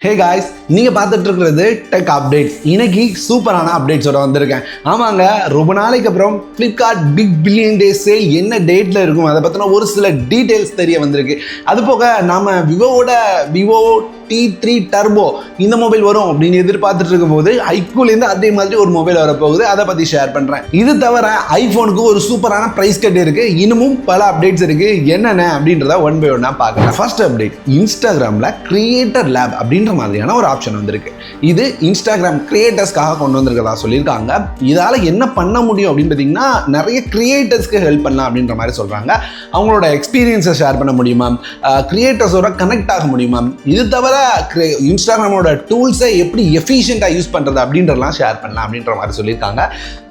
Hey guys, நீங்கள் பார்த்துட்டு இருக்கிறது டெக் அப்டேட் இன்னைக்கு சூப்பரான அப்டேட்ஸோட வந்திருக்கேன். ஆமாங்க ரொம்ப நாளைக்கு அப்புறம் Flipkart big billion day sale என்ன டேட்டில் இருக்கும்? அதை பற்றின ஒரு சில டீட்டெயில்ஸ் தெரிய வந்திருக்கு. அது போக நாம விவோவோட விவோ டி த்ரீ டர்போ இந்த மொபைல் வரும் அப்படின்னு எதிர்பார்த்துட்டு இருக்கும் போது ஐக்கூலேருந்து அதே மாதிரி ஒரு மொபைல் வரப்போகுது. அதை பற்றி ஷேர் பண்ணுறேன் இது தவிர ஐஃபோனுக்கு ஒரு சூப்பரான ப்ரைஸ் கட் இருக்கு. இன்னமும் பல அப்டேட்ஸ் இருக்கு. என்னென்ன அப்படின்றத ஒன் பை ஒன்னாக பார்க்கலாம். ஃபர்ஸ்ட் அப்டேட் இன்ஸ்டாகிராமில் கிரியேட்டர் லேப் அப்படின்ற மாதிரியான ஒரு ஆப்ஷன் வந்திருக்கு. இது இன்ஸ்டாகிராம் கிரியேட்டர்ஸ்க்காக கொண்டு வந்திருக்கிறதா சொல்லியிருக்காங்க. இதால் என்ன பண்ண முடியும் அப்படின்னு பார்த்தீங்கன்னா நிறைய கிரியேட்டர்ஸ்க்கு ஹெல்ப் பண்ணலாம் அப்படின்ற மாதிரி சொல்கிறாங்க அவங்களோட எக்ஸ்பீரியன்ஸை ஷேர் பண்ண முடியுமா? கிரியேட்டர்ஸோட கனெக்ட் ஆக முடியுமா? இது தவிர இன்ஸ்டாகிராமோட டூல்ஸை எப்படி எஃபிஷியண்ட்டாக யூஸ் பண்ணுறது அப்படின்றலாம் ஷேர் பண்ணலாம் அப்படின்ற மாதிரி சொல்லியிருக்காங்க.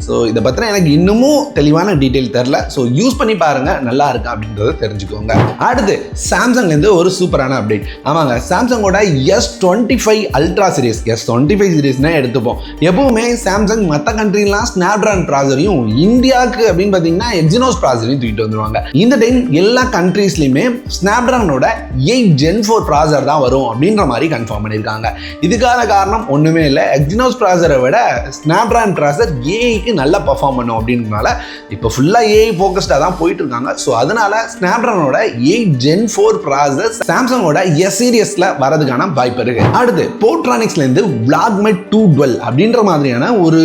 ஸோ இதை பற்றின எனக்கு இன்னமும் தெளிவான டீட்டெயில் தெரில ஸோ யூஸ் பண்ணி பாருங்கள் நல்லா இருக்கா அப்படின்றத தெரிஞ்சுக்கோங்க. அடுத்து சாம்சங்லேருந்து ஒரு சூப்பரான அப்டேட் ஆமாங்க சாம்சங்கோட S twenty five ultra series S twenty five சீரிஸ்னா எடுத்துப்போம். எப்பவுமே சாம்சங் மற்ற கண்ட்ரிலாம் ஸ்னாப்ட்ரான் ப்ராசரையும் இந்தியாவுக்கு அப்படின்னு பார்த்தீங்கன்னா எக்ஸினோஸ் ப்ராசரையும் தூக்கிட்டு வந்துருவாங்க. இந்த டைம் எல்லா கண்ட்ரீஸ்லையுமே ஸ்னாப்ட்ரானோட எயிட் ஜென் ஃபோர் ப்ராசர் தான் வரும் அப்படின்ற மாதிரி கன்ஃபார்ம் பண்ணியிருக்காங்க. இதுக்கான காரணம் ஒன்றுமே இல்லை. எக்ஸினோஸ் ப்ராசரை விட ஸ்னாப்ட்ரான் ப்ராசர் ஏஐக்கு நல்லா பர்ஃபார்ம் பண்ணும் அப்படின்றனால இப்போ ஃபுல்லாக ஏஐ ஃபோக்கஸ்டாக தான் போயிட்டு இருக்காங்க ஸோ அதனால ஸ்னாப்ட்ரானோட எயிட் ஜென் ஃபோர் ப்ராசர் சாம்சங்கோட எஸ் சீரியஸில் வரதுக்கான வாய்ப்பு இருக்குது அடுத்து போட்ரானிக்ஸ்லேருந்து பிளாக்மெட் டூ டுவெல் அப்படின்ற மாதிரியான ஒரு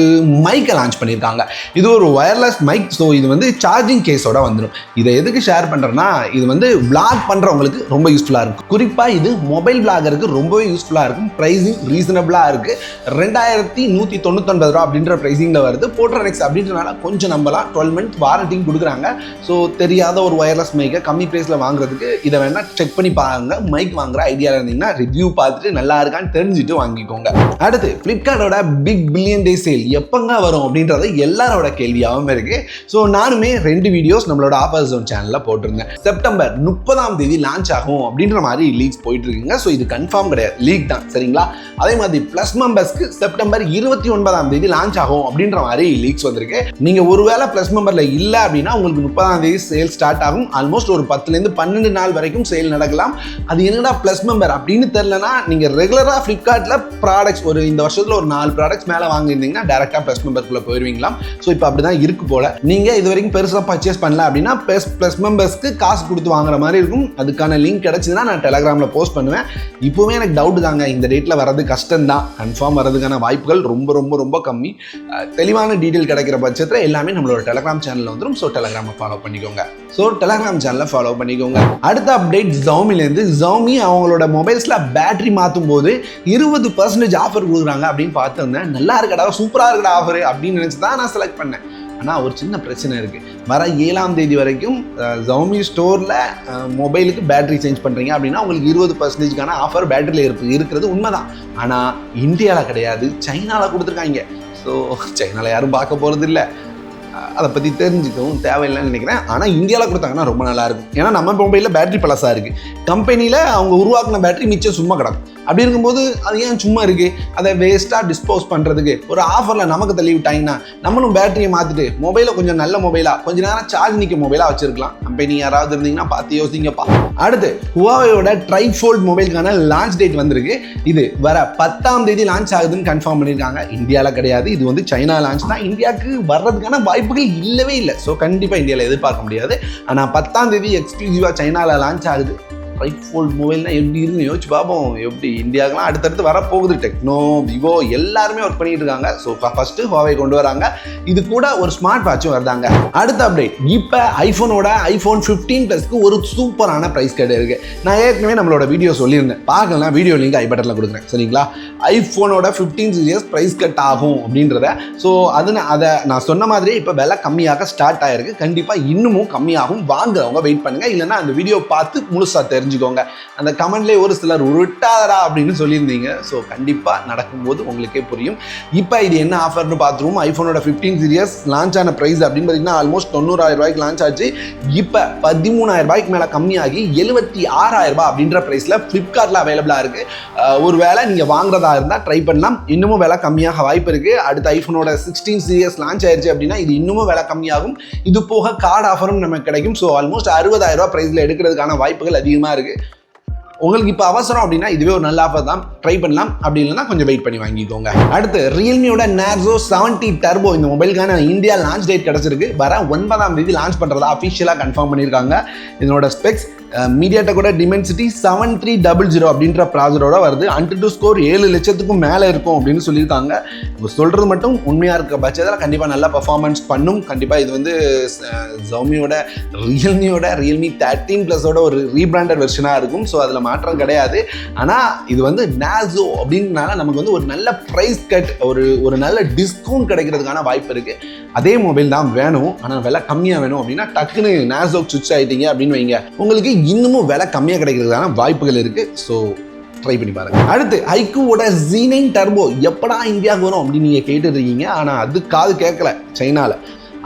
மைக்கை லான்ச் பண்ணியிருக்காங்க. இது ஒரு ஒயர்லெஸ் மைக் ஸோ இது வந்து சார்ஜிங் கேஸோட வந்துடும் இதை எதுக்கு ஷேர் பண்ணுறேன்னா இது வந்து விளாக் பண்ணுறவங்களுக்கு ரொம்ப யூஸ்ஃபுல்லாக இருக்கும். குறிப்பாக இது மொபைல் விளாகருக்கு ரொம்பவே யூஸ்ஃபுல்லாக இருக்கும். ப்ரைஸிங் ரீசனபிளாக இருக்குது ரெண்டாயிரத்தி நூற்றி தொண்ணூத்தொன்பது ரூபா அப்படின்ற ப்ரைஸிங்கில் வருது. போட்ரானிக்ஸ் அப்படின்றனால கொஞ்சம் நம்பலாம். டுவெல் மந்த் வாரண்டியும் கொடுக்குறாங்க. ஸோ தெரியாத ஒரு ஒயர்லெஸ் மைக்கை கம்மி ப்ரைஸில் வாங்குறதுக்கு இதை வேணால் செக் பண்ணி பாருங்க. மைக் வாங்குற ஐடியாவில் இருந்தீங்கன்னா ரிவ்யூ பார்த்துட்டு நல்லா இருக்கான்னு தெரிஞ்சுட்டு வாங்கிக்கோங்க. அடுத்து ஃப்ளிப்கார்ட்டோட பிக் பில்லியன் டே சேல் எப்பங்க வரும் அப்படின்றது எல்லாரோட கேள்வியாகவும் இருக்கு. ஸோ நானுமே ரெண்டு வீடியோஸ் நம்மளோட ஆஃபர் ஜோன் சேனலில் போட்டிருந்தேன். செப்டம்பர் முப்பதாம் தேதி லான்ச் ஆகும் அப்படின்ற மாதிரி லீக்ஸ் போயிட்டு இருக்குங்க ஸோ இது கன்ஃபார்ம் கிடையாது. லீக் தான். சரிங்களா? அதே மாதிரி ப்ளஸ் மெம்பர்ஸ்க்கு செப்டம்பர் இருபத்தி ஒன்பதாம் தேதி லான்ச் ஆகும் அப்படின்ற மாதிரி லீக்ஸ் வந்திருக்கு. நீங்க ஒருவேளை ப்ளஸ் மெம்பர்ல இல்லை அப்படின்னா உங்களுக்கு முப்பதாம் தேதி சேல் ஸ்டார்ட் ஆகும். ஆல்மோஸ்ட் ஒரு பத்துலேருந்து பன்னெண்டு நாள் வரைக்கும் சேல் நடக்கலாம். அது என்னடா ப்ளஸ் மெம்பர் அப்படின்னு தெரிலனா நீங்க ரெகுலரா ஃப்ளிப்கார்ட்டில் ப்ராடக்ட்ஸ் ஒரு இந்த வருஷத்தில் ஒரு நாலு ப்ராடக்ட்ஸ் மேலே வாங்கியிருந்தீங்கன்னா டேரெக்டாக ப்ளஸ் மெம்பர்க்குள்ள போயிருவீங்களாம். ஸோ இப்போ அப்படி தான் இருக்கு போல. நீங்கள் இது வரைக்கும் பெருசாக பர்ச்சேஸ் பண்ணல அப்படின்னா ப்ளஸ் ப்ளஸ் மெம்பர்ஸ்க்கு காசு கொடுத்து வாங்குற மாதிரி இருக்கும். அதுக்கான லிங்க் கிடச்சிதுன்னா நான் டெலகிராமில் போஸ்ட் பண்ணுவேன். இப்போவே எனக்கு டவுட் தாங்க. இந்த டேட்டில் வர்றது கஷ்டம் தான் கன்ஃபார்ம் வர்றதுக்கான வாய்ப்புகள் ரொம்ப ரொம்ப ரொம்ப கம்மி. தெளிவான டீட்டெயில் கிடைக்கிற பட்சத்தில் எல்லாமே நம்மளோட டெலகிராம் சேனலில் வந்துடும் ஸோ டெலகிராமை ஃபாலோ பண்ணிக்கோங்க. ஸோ டெலகிராம் சேனலை ஃபாலோ பண்ணிக்கோங்க. அடுத்த அப்டேட் ஜவுமிலேருந்து ஜவுமி அவங்களோட மொபைல்ஸில் பேட்டரி மாற்றும் போது இருபது பர்சன்டேஜ் ஆஃபர் கொடுக்குறாங்க அப்படின்னு பார்த்துருந்தேன். நல்லா இருக்கடா சூப்பராக இருக்கடா ஆஃபர் அப்படின்னு நினச்சி தான் நான் செலக்ட் பண்ணேன். ஆனால் ஒரு சின்ன பிரச்சனை இருக்குது வர ஏழாம் தேதி வரைக்கும் ஜவுமி ஸ்டோரில் மொபைலுக்கு பேட்டரி சேஞ்ச் பண்ணுறீங்க அப்படின்னா உங்களுக்கு இருபது பர்சன்டேஜ்க்கான ஆஃபர் பேட்டரியில் இருக்கு இருக்கிறது உண்மைதான். ஆனால் இந்தியாவில் கிடையாது சைனாவில் கொடுத்துருக்காங்க. ஸோ சைனாவில் யாரும் பார்க்க போகிறது இல்லை அதை பற்றி தெரிஞ்சுக்கவும் தேவையில்லைன்னு நினைக்கிறேன். ஆனால் இந்தியாவில் கொடுத்தாங்கன்னா ரொம்ப நல்லாயிருக்கும். ஏன்னா நம்ம மொபைலில் பேட்டரி பழசாக இருக்குது கம்பெனியில் அவங்க உருவாக்கின பேட்டரி மிச்சம் சும்மா கிடக்கும். அப்படி இருக்கும்போது அது ஏன் சும்மா இருக்குது அதை வேஸ்ட்டாக டிஸ்போஸ் பண்ணுறதுக்கு ஒரு ஆஃபரில் நமக்கு தள்ளி விட்டாங்கன்னா நம்மளும் பேட்டரியை மாற்றிட்டு மொபைலை கொஞ்சம் நல்ல மொபைலாக கொஞ்ச நேரம் சார்ஜ் நிற்க மொபைலாக வச்சுருக்கலாம். கம்பெனி யாராவது இருந்தீங்கன்னா பார்த்து யோசிங்கப்பா. அடுத்து ஹுவாவையோட ட்ரைஃபோல்ட் மொபைலுக்கான லான்ச் டேட் வந்திருக்கு. இது வர பத்தாம் தேதி லான்ச் ஆகுதுன்னு கன்ஃபார்ம் பண்ணியிருக்காங்க. இந்தியாவில் கிடையாது. இது வந்து சைனா லான்ச் தான். இந்தியாவுக்கு வர்றதுக்கான வாய்ப்புகள் இல்லவே இல்லை. ஸோ கண்டிப்பாக இந்தியாவில் எதிர்பார்க்க முடியாது. ஆனால் பத்தாம் தேதி எக்ஸ்க்ளூசிவாக சைனாவில் லான்ச் ஆகுது. ரைட் ஃபோல்ட் மொபைல்னால் எப்படி இருக்குன்னு யோசிச்சு பார்ப்போம். எப்படி இந்தியாவுக்குலாம் அடுத்தடுத்து வரப்போகுது. டெக்னோ விவோ எல்லாருமே ஒர்க் பண்ணிட்டு இருக்காங்க. ஸோ ஃபஸ்ட்டு ஹோவை கொண்டு வராங்க. இது கூட ஒரு ஸ்மார்ட் வாட்சும் வருதாங்க. அடுத்த அப்டேட் இப்போ ஐஃபோனோட ஐஃபோன் ஃபிஃப்டீன் ப்ளஸ்க்கு ஒரு சூப்பரான ப்ரைஸ் கேட் இருக்குது நான் ஏற்கனவே நம்மளோட வீடியோ சொல்லியிருந்தேன். பார்க்கலாம் வீடியோ லிங்க் ஐ பட்டனில் கொடுக்குறேன். சரிங்களா? ஐஃபோனோட ஃபிஃப்டீன் சீரியஸ் ப்ரைஸ் கட் ஆகும் அப்படின்றத. ஸோ அது அதை நான் சொன்ன மாதிரி இப்போ விலை கம்மியாக ஸ்டார்ட் ஆகிருக்கு கண்டிப்பாக இன்னமும் கம்மியாகும். வாங்குறவங்க வெயிட் பண்ணுங்க. இல்லைன்னா அந்த வீடியோ பார்த்து முழுசாக தெரிஞ்சுக்கோங்க. அந்த கமெண்ட்லேயே ஒரு சிலர் உருட்டாதடா அப்படின்னு சொல்லியிருந்தீங்க. ஸோ கண்டிப்பாக நடக்கும்போது உங்களுக்கே புரியும். இப்போ இது என்ன ஆஃபர்னு பார்த்துருவோம். ஐஃபோனோட ஃபிஃப்டீன் சீரியஸ் லான்ச் ஆன ப்ரைஸ் அப்படின்னு பார்த்தீங்கன்னா ஆல்மோஸ்ட் தொண்ணூறாயிரம் ரூபாய்க்கு லான்ச் ஆச்சு. இப்போ பதிமூணாயிரம் ரூபாய்க்கு மேலே கம்மியாகி எழுபத்தி ஆறாயிரம் ரூபாய் அப்படின்ற ப்ரைஸில் ஃப்ளிப்கார்ட்டில் அவைலபிளாக இருக்குது ஒரு வேளை நீங்கள் வாங்குறதா இருந்தால் ட்ரை பண்ணலாம். இன்னமும் விலை கம்மியாக வாய்ப்பு இருக்குது அடுத்த ஐஃபோனோட சிக்ஸ்டீன் சீரியஸ் லான்ச் ஆயிருச்சு அப்படின்னா இது இன்னமும் விலை கம்மியாகும். இது போக கார்டு ஆஃபரும் நமக்கு கிடைக்கும். ஸோ ஆல்மோஸ்ட் அறுபதாயிரம் ரூபாய் ப்ரைஸில் எடுக்கிறதுக்கான வாய்ப்புகள் அதிகமாக இருக்குது உங்களுக்கு இப்போ அவசரம் அப்படின்னா இதுவே ஒரு நல்ல ஆஃபர் தான். ட்ரை பண்ணலாம். அப்படி இல்லைன்னா கொஞ்சம் வெயிட் பண்ணி வாங்கிக்கோங்க. அடுத்து ரியல்மியோட நேர்சோ செவன்டி டர்போ இந்த மொபைலுக்கான இந்தியா லான்ச் டேட் கிடச்சிருக்கு. வர ஒன்பதாம் தேதி லான்ச் பண்ணுறதா அஃபிஷியலாக கன்ஃபார்ம் பண்ணியிருக்காங்க. இதனோட ஸ்பெக்ஸ் மீடியாட்ட கூட Dimensity seven three double zero அப்படின்ற ப்ராசரோட வருது. அண்ட் டூ ஸ்கோர் ஏழு லட்சத்துக்கும் மேலே இருக்கும் அப்படின்னு சொல்லியிருக்காங்க. இவங்க சொல்கிறது மட்டும் உண்மையாக இருக்க பட்சத்தில் கண்டிப்பாக நல்லா பர்ஃபார்மன்ஸ் பண்ணும். கண்டிப்பாக இது வந்து ஜவுமியோட ரியல்மியோட ரியல்மி தேர்ட்டீன் ப்ளஸோட ஒரு ரீபிராண்டட் வெர்ஷனாக இருக்கும். ஸோ அதில் மாற்றம் கிடையாது. ஆனால் இது வந்து நேசோ அப்படின்றனால நமக்கு வந்து ஒரு நல்ல ப்ரைஸ் கட் ஒரு ஒரு நல்ல டிஸ்கவுண்ட் கிடைக்கிறதுக்கான வாய்ப்பு இருக்குது அதே மொபைல் தான் வேணும். ஆனால் விலை கம்மியாக வேணும் அப்படின்னா டக்குன்னு நாசோக் சுவிச் ஆகிட்டீங்க அப்படின்னு வைங்க. உங்களுக்கு இன்னமும் விலை கம்மியாக கிடைக்கிறதுக்கான வாய்ப்புகள் இருக்குது ஸோ ட்ரை பண்ணி பாருங்க. அடுத்து ஐக்கூவோட ஜீனைன் டர்போ எப்படா இந்தியாவுக்கு வரும் அப்படின்னு நீங்கள் கேட்டுட்டு இருக்கீங்க. ஆனால் அது காது கேட்கல சைனாவில்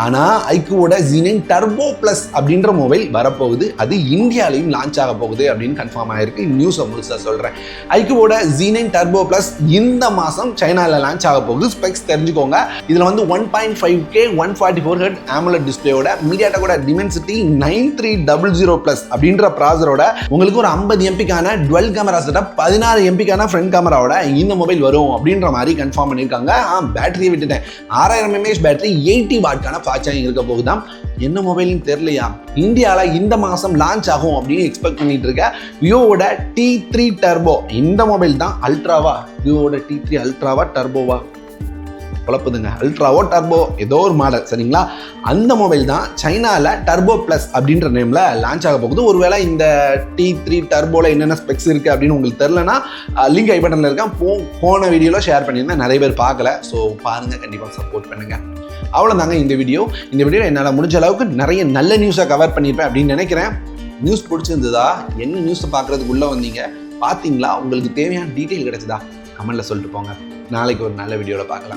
ஆனால் ஐக்கூவோட ஜீனைன் டர்போ ப்ளஸ் அப்படின்ற மொபைல் வரப்போகுது. அது இந்தியாலையும் லான்ச் ஆக போகுது அப்படின்னு கன்ஃபார்ம் ஆகிருக்கு நியூஸை முழுசாக சொல்கிறேன் ஐக்கூவோட ஜீனைன் டர்போ ப்ளஸ் இந்த மாதம் சைனாவில் லான்ச் ஆக போகுது. ஸ்பெக்ஸ் தெரிஞ்சுக்கோங்க. இதில் வந்து one point five K one forty four head AMOLED டிஸ்பிளேயோட மீடியாட்டோட Dimensity nine three double zero plus அப்படின்ற ப்ராசரோட உங்களுக்கு ஒரு ஐம்பது எம்பிக்கான டுவெல் கேமரா செட்டப் பதினாறு எம்பிக்கான ஃப்ரண்ட் கேமராவோட இந்த மொபைல் வரும் அப்படின்ற மாதிரி கன்ஃபார்ம் பண்ணியிருக்காங்க. ஆ பேட்டரியை விட்டுட்டேன். ஆறாயிரம் M A H battery eighty வாட்கான fast இருக்க போகுதான் என்ன மொபைல்னு தெரியலையா? இந்தியாவில் இந்த மாதம் லான்ச் ஆகும் அப்படின்னு எக்ஸ்பெக்ட் பண்ணிட்டு இருக்க. விவோவோட டி த்ரீ டர்போ இந்த மொபைல் தான் அல்ட்ராவா விவோவோட டி த்ரீ அல்ட்ராவா டர்போவா குழப்புதுங்க. அல்ட்ராவோ டர்போ ஏதோ ஒரு மாடல் சரிங்களா? அந்த மொபைல் தான் சைனாவில் டர்போ ப்ளஸ் அப்படின்ற நேமில் லான்ச் ஆக போகுது. ஒருவேளை இந்த டி த்ரீ டர்போவில் என்னென்ன ஸ்பெக்ஸ் இருக்குது அப்படின்னு உங்களுக்கு தெரிலனா லிங்க் ஐ பட்டனில் இருக்கேன். போ போன வீடியோவில் ஷேர் பண்ணியிருந்தேன். நிறைய பேர் பார்க்கல. ஸோ பாருங்கள் கண்டிப்பாக சப்போர்ட் பண்ணுங்கள் அவ்வளோதாங்க இந்த வீடியோ இந்த வீடியோ என்னால் முடிஞ்ச அளவுக்கு நிறைய நல்ல நியூஸை கவர் பண்ணியிருப்பேன் அப்படின்னு நினைக்கிறேன். நியூஸ் பிடிச்சிருந்ததா? என்ன நியூஸை பார்க்குறதுக்குள்ளே வந்தீங்க? பார்த்தீங்களா உங்களுக்கு தேவையான டீட்டெயில் கிடச்சதா? கமெண்டில் சொல்லிட்டு போங்க. நாளைக்கு ஒரு நல்ல வீடியோவில் பார்க்கலாம்.